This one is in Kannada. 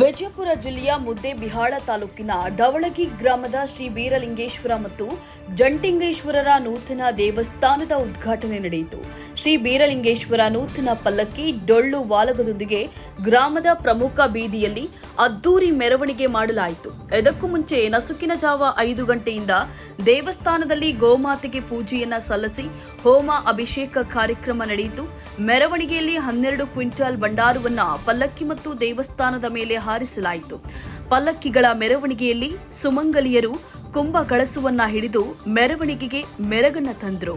ವಿಜಯಪುರ ಜಿಲ್ಲೆಯ ಮುದ್ದೇಬಿಹಾಳ ತಾಲೂಕಿನ ಡವಳಗಿ ಗ್ರಾಮದ ಶ್ರೀ ಬೀರಲಿಂಗೇಶ್ವರ ಮತ್ತು ಜಂಟಿಂಗೇಶ್ವರರ ನೂತನ ದೇವಸ್ಥಾನದ ಉದ್ಘಾಟನೆ ನಡೆಯಿತು. ಶ್ರೀ ಬೀರಲಿಂಗೇಶ್ವರ ನೂತನ ಪಲ್ಲಕ್ಕಿ ಡೊಳ್ಳು ವಾಲಗದೊಂದಿಗೆ ಗ್ರಾಮದ ಪ್ರಮುಖ ಬೀದಿಯಲ್ಲಿ ಅದ್ದೂರಿ ಮೆರವಣಿಗೆ ಮಾಡಲಾಯಿತು. ಇದಕ್ಕೂ ಮುಂಚೆ ನಸುಕಿನ ಜಾವ ಐದು ಗಂಟೆಯಿಂದ ದೇವಸ್ಥಾನದಲ್ಲಿ ಗೋಮಾತೆಗೆ ಪೂಜೆಯನ್ನ ಸಲ್ಲಿಸಿ ಹೋಮ ಅಭಿಷೇಕ ಕಾರ್ಯಕ್ರಮ ನಡೆಯಿತು. ಮೆರವಣಿಗೆಯಲ್ಲಿ ಹನ್ನೆರಡು ಕ್ವಿಂಟಾಲ್ ಭಂಡಾರವನ್ನ ಪಲ್ಲಕ್ಕಿ ಮತ್ತು ದೇವಸ್ಥಾನದ ಮೇಲೆ ಹಾರಿಸಲಾಯಿತು. ಪಲ್ಲಕ್ಕಿಗಳ ಮೆರವಣಿಗೆಯಲ್ಲಿ ಸುಮಂಗಲಿಯರು ಕುಂಭ ಕಳಸುವನ್ನ ಹಿಡಿದು ಮೆರವಣಿಗೆಗೆ ಮೆರಗನ್ನ ತಂದರು.